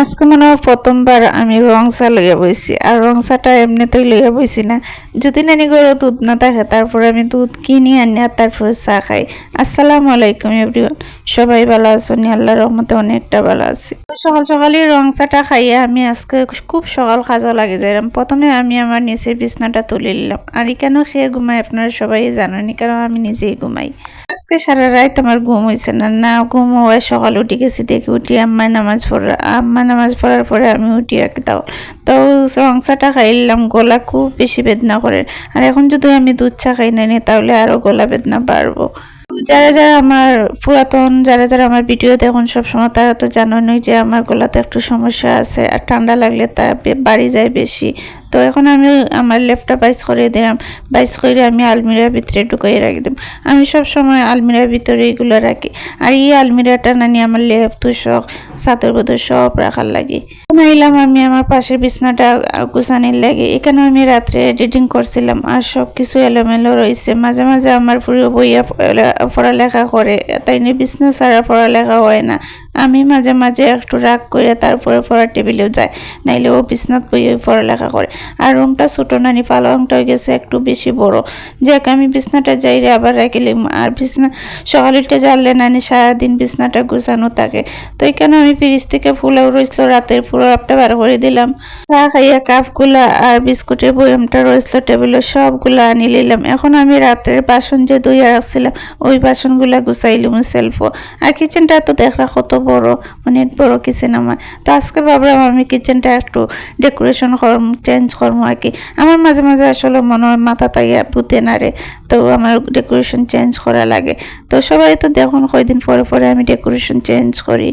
আজকে মনে হয় প্রথমবার আমি রং চা লইয়া বইছি। আর রং চাটা এমনিতেই লইয়া বইছি না। যদি নানি করে দুধ না থাকে, তারপরে আমি দুধ কিনি, আনি আর তারপরে চা খাই। আসসালামু আলাইকুম, এভরিওয়ান। সবাই ভালো আছেন আল্লাহ রহমতে অনেকটা ভালো আছি। সকাল সকালে রং চাটা খাইয়ে আমি আজকে খুব সকাল খাজা লাগে যাইলাম প্রথমে আমি আমার নিচের বিছনাটা তুলে নিলাম। আর কেন খেয়ে ঘুমাই আপনারা সবাই জানেন কারণ আমি নিজেই ঘুমাই। আজকে সারা রাত আমার ঘুম হয়েছে না না ঘুম হওয়ায় সকাল উঠে গেছি দেখে উঠি আম্মায় নামাজ পড়া, আম্মা নামাজ পড়ার পরে আমি উঠি আর তাও। তো রংসাটা খাইলাম, গলা খুব বেশি বেদনা করে। আর এখন যদি আমি দুধ চা খাই না তাহলে আরও গলা বেদনা বাড়বো। যারা যারা আমার পুরাতন, যারা যারা আমার ভিডিও দেখুন সবসময়, তারা তো জানোই যে আমার গলাতে একটু সমস্যা আছে। আর ঠান্ডা লাগলে তা বাড়ি যায় বেশি। তো এখন আমি আমার লেপটা বাইস করে দিলাম, বাইস করে আমি আলমিরার ভিতরে ঢুকিয়ে রাখি দিলাম আমি সব সময় আলমিরার ভিতরে এগুলো রাখি। আর এই আলমিরাটা নানি আমার লেপ তুষক চাদর বদর সব রাখার লাগে। এলাম আমি আমার পাশের বিছনাটা গুছানির লাগে। এখানে আমি রাত্রে এডিটিং করছিলাম আর সব কিছু এলোমেলো রয়েছে মাঝে মাঝে আমার পুরো বইয়া পড়ালেখা করে। তাই নিয়ে বিছনা ছাড়া পড়ালেখা হয় না। আমি মাঝে মাঝে একটু রাগ করে তারপরে পড়ার টেবিলেও যায়, নাইলে ও বিছনাত বইয়ে পড়ালেখা করে। আর রুমটা ছোটো, নানি পালংটা গেছে একটু বেশি বড়। যাক, আমি বিছনাটা যাই রে, আবার রাখিলাম আর বিছনা সকালেরটা জানলে নানি সারাদিন বিছনাটা গুছানো থাকে। তো এখানে আমি ফ্রিজ থেকে ফুলাও রয়েছিল রাতের পুরো আপটা বার করে দিলাম। চা খাইয়া কাপগুলা আর বিস্কুটের বয়ামটা রয়েছিল টেবিলে সবগুলা আনি নিলাম। এখন আমি রাতের বাসন যে ধুইয়া রাখছিলাম, ওই বাসনগুলা গুছাইলাম সেলফও। আর কিচেনটা তো দেখরা কত বড় অনেক বড় কিচেন আমার। তো আজকে ভাবলাম আমি কিচেনটা একটু ডেকোরেশন করম চেঞ্জ করব আর কি। আমার মাঝে মাঝে আসলে মনে হয় মাথা তাইয়া পুঁতে না রে। তো আমার ডেকোরেশন চেঞ্জ করা লাগে। তো সবাই তো দেখুন কয়দিন পরে পরে আমি ডেকোরেশন চেঞ্জ করি।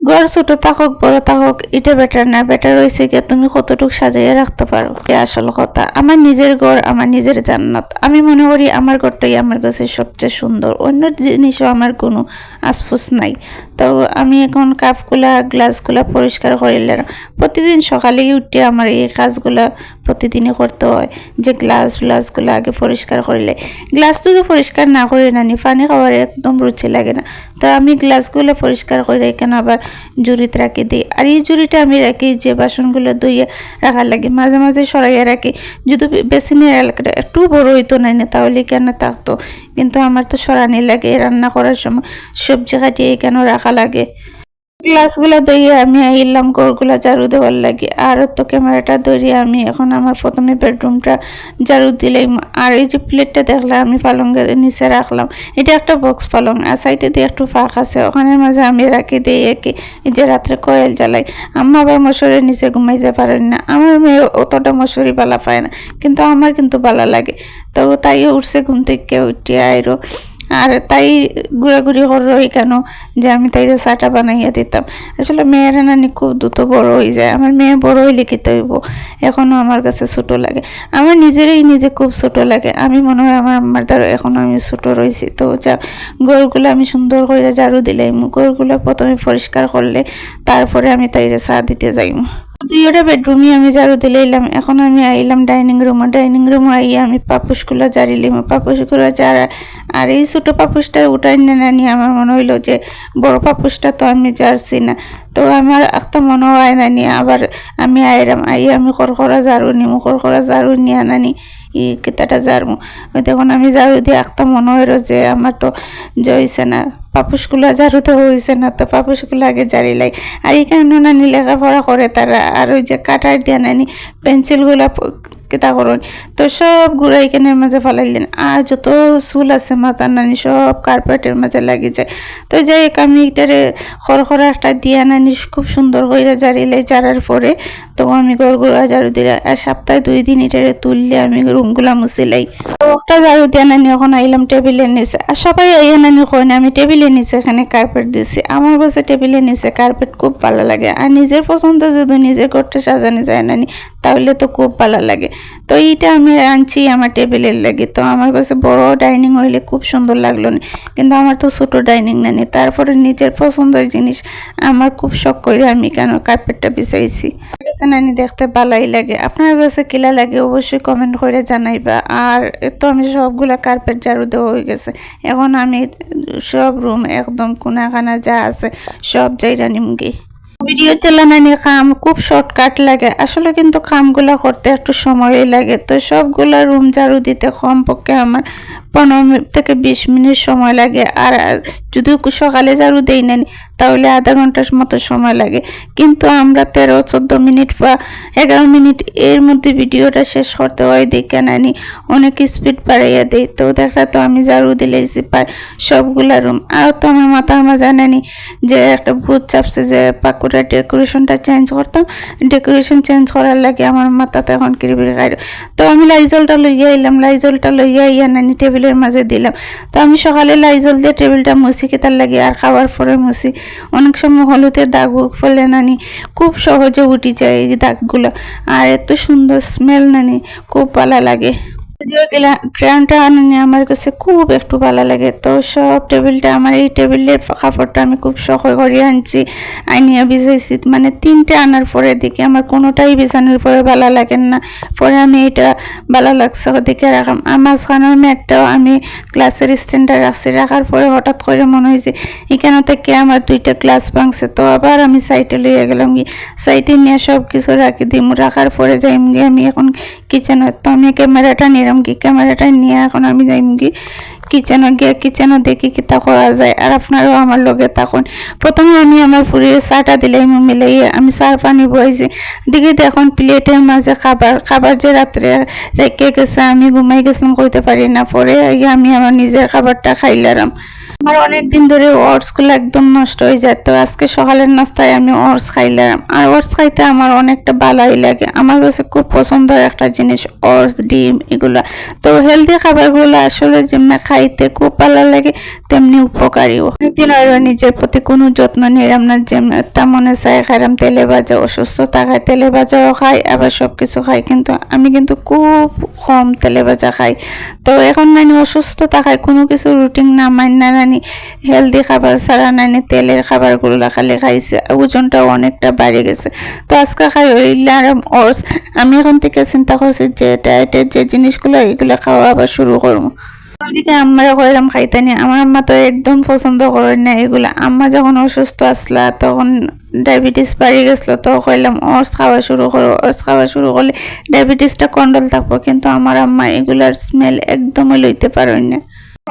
ঘর ছোট থাকুক, বড় থাকুক, এটা বেটার না। বেটার হয়েছে গিয়ে তুমি কতটুকু সাজাইয়া রাখতে পারো। এ আসল কথা। আমার নিজের ঘর, আমার নিজের জান্নাত। আমি মনে করি আমার ঘরটাই আমার কাছে সবচেয়ে সুন্দর। অন্য জিনিসও আমার কোনো আশফুস নাই। তো আমি এখন কাপগুলা, গ্লাসগুলা পরিষ্কার করিলাম প্রতিদিন সকালে উঠে আমার এই কাজগুলা প্রতিদিনই করতে হয়। যে গ্লাস, গ্লাসগুলো আগে পরিষ্কার করিলে গ্লাস যদি পরিষ্কার না করে নানি পানি খাওয়ার একদম রুচি লাগে না। তো আমি গ্লাসগুলো পরিষ্কার করে এখানে আবার জুড়িতে রাখি, দিই। আর এই জুড়িটা আমি রাখি যে বাসনগুলো ধুইয়ে রাখার লাগে, মাঝে মাঝে সরাইয়া রাখি। যদি বেসিনের এলাকাটা একটু বড় হইতো না তাহলে কেন থাকতো? কিন্তু আমার তো সরানি লাগে, রান্না করার সময় সবজি কাটিয়ে কেন রাখা লাগে? গ্লাসগুলো ধরিয়ে আমি আইলাম, ঘরগুলা ঝাড়ু দেওয়ার লাগে। আর তো ক্যামেরাটা ধরিয়ে আমি এখন আমার প্রথমে বেডরুমটা ঝাড়ু দিলাম। আর এই যে প্লেটটা দেখলাম আমি পালঙ্গের নিচে রাখলাম। এটা একটা বক্স পালং আর সাইডে দিয়ে একটু ফাঁক আছে। ওখানের মাঝে আমি রাখি দিই একে এই যে রাত্রে কয়েল জ্বালাই। আম্মা আবার মশুরের নিচে ঘুমাইতে পারেন না। আমার মেয়ে অতটা মশুরি বালা পায় না। কিন্তু আমার কিন্তু বালা লাগে। তো তাই উঠছে ঘুম থেকে উঠে আইরো আর তাই ঘোরাঘুরি করল কেন যে আমি তাই চাটা বানাইয়া দিতাম। আসলে মেয়েরা নানি খুব দ্রুত বড় হয়ে যায়। আমার মেয়ে বড় হইলে কি হইব এখনও আমার কাছে ছোটো লাগে। আমার নিজেরই নিজে খুব ছোট লাগে। আমি মনে হয় আমার আমার দ্বারা এখনও আমি ছোট রয়েছি তো যা, গরুগুলো আমি সুন্দর করে ঝাড়ু দিলাম গরুগুলো প্রথমে পরিষ্কার করলে তারপরে আমি তাইরে চা দিতে যাইম। দুইটা বেডরুমই আমি ঝাড়ু দিলাম এখন আমি আইলাম ডাইনিং রুমে ডাইনিং রুমে আইয়ে আমি পাপুসগুলো জারিলাম পাপুসগুলো যারা আর এই ছোটো পাপুসটা উঠাই না নানি আমার মনে হইল যে বড় পাপুসটা তো আমি জারছি না। তো আমার একটা মনে হয় নানি আবার আমি আইলাম আই আমি খড়খড়া ঝাড়ু নিমু। খড়খড়া ঝাড়ু নিয়ে নানি ই কেতাটা ঝাড়মু। তখন আমি ঝাড়ু দিয়ে একটা মনে হইল যে আমার তো জইছে না। পাপুসগুলো ঝাড়ুতে হয়েছে না তো পাপুসগুলো আগে জারি লাই। আর এখানে নানি লেখাপড়া করে তারা। আর ওই যে কাটার দিয়ে নানি পেন্সিলগুলো কেতা করুন? তো সব গুঁড়া এখানের মাঝে ফালাইলেন। আর যত চুল আছে মাথার নানি সব কার্পেটের মাঝে লাগি যায় তো যাই আমি এটারে খড়খড়া একটা দিয়া নানি খুব সুন্দর করে জারিলাই জারার পরে তো আমি ঘর গুঁড়া ঝাড়ু দিলে আর সপ্তাহে দুই দিন এটারে তুললে আমি রুমগুলা মুছিলাই। একটা ঝাড়ু দিয়া নানি এখন আইলাম টেবিলের নিচে। আর সবাই এই নানি কয় না, আমি টেবিলের নিচে এখানে কার্পেট দিছি। আমার কাছে টেবিলের নিচে কার্পেট খুব ভালো লাগে। আর নিজের পছন্দ যদি নিজের ঘরটা সাজানো যায় নানি, তাহলে তো খুব ভালো লাগে। তো এইটা আমি আনছি আমার টেবিলের লাগে। তো আমার কাছে বড় ডাইনিং হইলে খুব সুন্দর লাগল। না কিন্তু আমার তো ছোট ডাইনিং নানি তারপরে নিজের পছন্দের জিনিস আমার খুব শখ করে আমি কেন কার্পেটটা বিছাইছি। কাছে নানি, দেখতে ভালোই লাগে। আপনার কাছে কিলা লাগে অবশ্যই কমেন্ট করে জানাইবা। আর তো আমি সবগুলা কার্পেট ঝাড়ু দেওয়া হয়ে গেছে। এখন আমি সব রুম একদম কোনাখানা যা আছে সব যাইরা নিমগে। ভিডিও চালানানি কাম খুব শর্টকাট লাগে। আসলে কিন্তু কামগুলো করতে একটু সময়ই লাগে। তো সবগুলো রুম ঝাড়ু দিতে কমপক্ষে আমার পনেরো থেকে বিশ মিনিট সময় লাগে। আর যদি সকালে ঝাড়ু দেই নেন, তাহলে আধা ঘণ্টার মতো সময় লাগে। কিন্তু আমরা তেরো, চোদ্দ মিনিট বা এগারো মিনিট এর মধ্যে ভিডিওটা শেষ করতে হয় দেখে নানি অনেক স্পিড বাড়াইয়া দেই তো দেখা তো আমি ঝাড়ু দিলেছি পাই সবগুলা রুম আর তো আমার মাথার মা জানেনি যে একটা ভূত চাপছে যে পাকুড়া ডেকোরেশনটা চেঞ্জ করতাম। ডেকোরেশন চেঞ্জ করার লাগে আমার মাথাতে এখন কিরবির খাই তো আমি লাইজলটা লইয়া এলাম লাইজলটা লইয়া ইয়া নানি টেবিলের মাঝে দিলাম। তো আমি সকালে লাইজল দিয়ে টেবিলটা মুছি কেতার লাগে আর খাওয়ার পরে মুছি। অনেক সময় হলুদের দাগ ফলে নানি, খুব সহজে উঠি যায় এই দাগগুলো। আর এত সুন্দর স্মেল নানি, খুব ভালো লাগে। যদিও গ্রানটা আনি আমার কাছে খুব একটু ভালো লাগে। তো সব টেবিলটা আমার, এই টেবিলের কাপড়টা আমি খুব শখ করে আনছি, আইনিয়া বিছাইছি মানে তিনটে আনার পরে দেখি আমার কোনোটাই বিছানোর পরে ভালো লাগে না। পরে আমি এটা ভালো লাগছে দেখে রাখাম। আমার মাঝখানের ম্যাটটাও আমি ক্লাসের স্ট্যান্ডার রাখছি। রাখার পরে হঠাৎ করে মনে হয়েছে, এখানে থেকে আমার দুইটা ক্লাস ভাঙছে। তো আবার আমি সাইটে লইয়া গেলাম গিয়ে সাইটে নিয়ে সব কিছু রাখি দিম। রাখার পরে গিয়ে আমি এখন কিচেনে তো আমি ক্যামেরাটা নিলাম কি ক্যামেরাটা নিয়ে এখন আমি যাইম কি কিচেনে গিয়ে কিচেনে দেখি কিতা করা যায়। আর আপনারাও আমার লগে তখন প্রথমে আমি আমার ফুরিয়ে চাটা দিলাই মিলাই আমি চার পানি বইছি দেখি এখন প্লেটের মাঝে খাবার খাবার যে রাত্রে রেখে গেছে, আমি ঘুমাই গেছিলাম, কইতে পারি না। পরে আমি আমার নিজের খাবারটা খাইলাম। আমার অনেক দিন ধরে ওটসগুলো একদম নষ্ট হয়ে যায়। তো আজকে সকালের নাস্তায় আমি ওটস খাইলাম। আর ওটস খাইতে আমার অনেকটা ভালোই লাগে। আমার কাছে খুব পছন্দের একটা জিনিস, ওটস, ডিম এগুলা। তো হেলদি খাবারগুলো আসলে যেমনি খাইতে খুব ভালো লাগে, তেমনি উপকারীও অনেকদিন আর নিজের প্রতি কোনো যত্ন নিলাম না, যেমন তা মনে চাই খাইলাম, তেলে ভাজা অসুস্থতা খাই তেলে ভাজাও খাই, আবার সব কিছু খাই। কিন্তু আমি কিন্তু খুব কম তেলে ভাজা খাই। তো এখন মানে অসুস্থতা খাই কোনো কিছু রুটিন না মান্য না নানি হেলদি খাবার ছাড়া নানি তেলের খাবারগুলো খালি খাইছে ওজনটাও অনেকটা বাড়ে গেছে। তো আজকে খাই হইলে আর ওর আমি এখন থেকে চিন্তা করছি যে ডায়েটের যে জিনিসগুলো, এগুলো খাওয়া আবার শুরু করব। দিকে আমরা কইলাম খাইতানি আমার আম্মা তো একদম পছন্দ করেন না এগুলো। আম্মা যখন অসুস্থ আসলা, তখন ডায়াবেটিস বাড়ি গেছিল, তো কইলাম অর্স খাওয়া শুরু করো অর্স খাওয়া শুরু করলে ডায়াবেটিসটা কন্ট্রোল থাকব। কিন্তু আমার আম্মা এগুলার স্মেল একদমই লইতে পারেন না।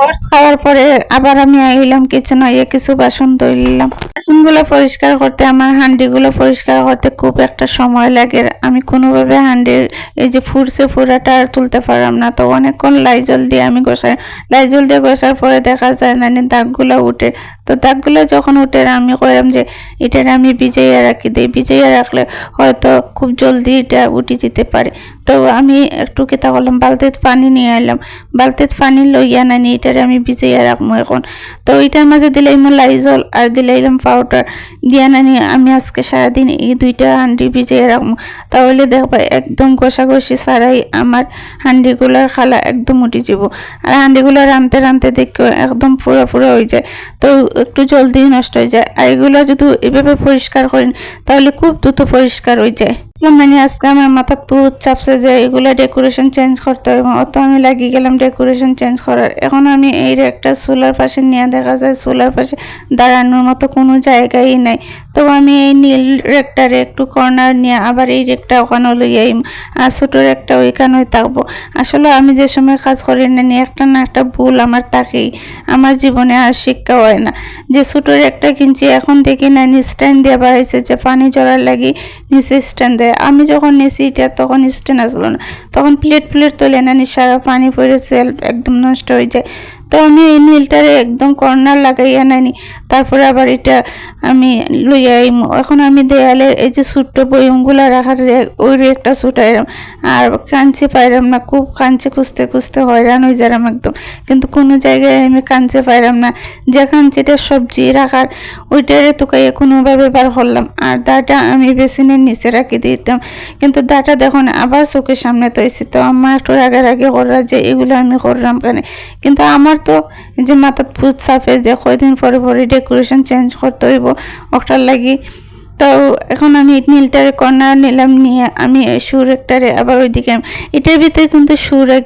ওটস খাওয়ার পরে আবার আমি আইলাম কিচেন আইয়ে কিছু বাসন ধরলাম বাসনগুলো পরিষ্কার করতে আমার হান্ডিগুলো পরিষ্কার করতে খুব একটা সময় লাগে। আমি কোনোভাবে হান্ডির এই যে ফুরসে ফুরাটা আর তুলতে পারলাম না। তো অনেকক্ষণ লাইজল দিয়ে আমি গোসাই লাইজল দিয়ে গোসার পরে দেখা যায় না দাগগুলো উঠে। তো দাগগুলো যখন উঠে আমি কইলাম যে এটার আমি ভিজাইয়া রাখি। দিই ভিজাইয়া রাখলে হয়তো খুব জলদি এটা উঠে যেতে পারে। তো আমি একটু কিতা করলাম, বালতিত পানি নিয়ে এলাম বালতিত পানি লইয়া নানি এটারে আমি ভিজাইয়া রাখব এখন। তো ওইটার মাঝে দিলাইম লাইজল আর দিলাইলাম পাউডার দিয়া নানি আমি আজকে সারাদিন এই দুইটা হান্ডি ভিজাইয়া রাখব তাহলে দেখবা, একদম ঘষাঘষি ছাড়াই আমার হান্ডিগুলোর খালা একদম উঠে যাব। আর হান্ডিগুলো রানতে রানতে দেখো একদম পুরো পুরো হয়ে যায়। তো একটু জলদি নষ্ট হয়ে যায়। আর এগুলো যদি এভাবে পরিষ্কার করেন তাহলে খুব দ্রুত পরিষ্কার হয়ে যায়। মানে আজকে আমার মাথা পুত চাপছে যে এগুলো ডেকোরেশন চেঞ্জ করতে হবে। অত আমি লাগিয়ে গেলাম ডেকোরেশন চেঞ্জ করার। এখন আমি এই একটা সোলার পাশে নিয়ে দেখা যায়, সোলার পাশে দাঁড়ানোর মতো কোনো জায়গাই নাই। তো আমি এই নীল রেকটারে একটু কর্নার নিয়ে আবার এই রেকটা ওখানে লইয়াই আর ছোটোর একটা ওইখানেই থাকব। আসলে আমি যে সময় কাজ করি না নিয়ে একটা না একটা ভুল আমার তাকেই আমার জীবনে আর শিক্ষা হয় না। যে ছোটোর একটা কিনছি, এখন দেখি না স্ট্যান্ড দিয়ে বাড়াইছে যে পানি জড়ার লাগি নিচে স্ট্যান্ড দেয় আমি যখন নিয়েছি এটা তখন স্ট্যান্ড আসলো না। তখন প্লেট প্লেট তোলে না সারা পানি পড়ে সেলফ একদম নষ্ট হয়ে যায়। তো আমি এই নীলটারে একদম কর্নার লাগাইয়া নানি তারপরে আবার এটা আমি লইয়া আইমু। এখন আমি দেয়ালে এই যে ছোট্ট বয়মগুলো রাখার ওই একটা ছুটাইলাম আর কাঞ্চি পাইলাম না, খুব কাঞ্চি খুঁজতে খুঁজতে হয়রান হয়ে যারাম একদম। কিন্তু কোনো জায়গায় আমি কাঞ্চি পাইলাম না। যে কাঞ্চিটা সবজি রাখার, ওইটারে তোকাইয়া কোনোভাবে বার করলাম। আর দাটা আমি বেসিনের নিচে রাখি দিতাম। কিন্তু দাটা দেখুন, আবার চোখের সামনে তৈছি তো আমার একটু আগে আগে করা যে এগুলো আমি করলাম কেন? কিন্তু আমার তো যে মাথাত ফুট চাপে যে কয়দিন পরে পরে ডেকোরেশন চেঞ্জ করতে হইব, ওটার লাগি তো এখন আমি নীলটার কর্নার নিলাম, নিয়ে আমি সুর একটারে আবার ওইদিকে এটার ভিতরে কিন্তু সুর এক,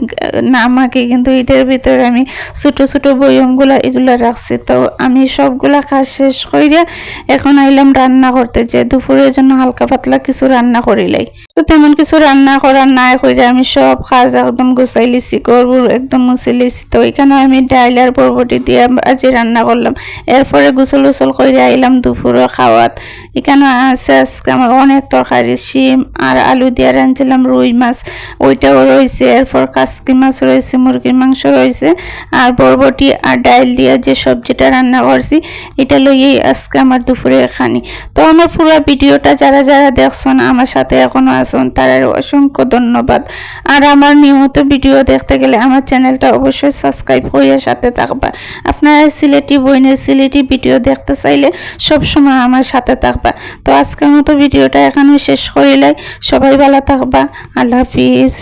না, আমাকে কিন্তু এটার ভিতরে আমি ছোটো ছোটো বয়মগুলা এগুলা রাখছি। তো আমি সবগুলা কাজ শেষ কইরা এখন আইলাম রান্না করতে, যে দুপুরের জন্য হালকা পাতলা কিছু রান্না করিলাই তো তেমন কিছু রান্না করার নাই কইরা আমি সব কাজ একদম গুছাই লিছি, গরুর একদম মুছে লিছি। তো এখানে আমি ডাইল আর বরবটি দিয়ে আজি রান্না করলাম। এরপরে গুসল উসল করে আইলাম দুপুরে খাওয়াত। এখানে আছে আজকে আমার অনেক তরকারি, শিম আর আলু দিয়ে রাঁধছিলাম রুই মাছ। ওইটাও রয়েছে, এরপর কাসকি মাছ রয়েছে, মুরগির মাংস রয়েছে আর বরবটি আর ডাইল দিয়ে যে সবজিটা রান্না করছি, এটা লইয়েই আজকে আমার দুপুরে খানি তো আমার পুরো ভিডিওটা যারা যারা দেখছেন, আমার সাথে এখনও আছেন তাদের অসংখ্য ধন্যবাদ। আর আমার নিয়মিত ভিডিও দেখতে গেলে আমার চ্যানেলটা অবশ্যই সাবস্ক্রাইব করে সাথে থাকবা। আপনারা সিলেটি বইনের সিলেটি ভিডিও দেখতে চাইলে সবসময় আমার সাথে থাকবা। তো আজকের মতো ভিডিওটা এখানে শেষ করিলাই সবাই ভালো থাকবা। আল্লাহ হাফিজ।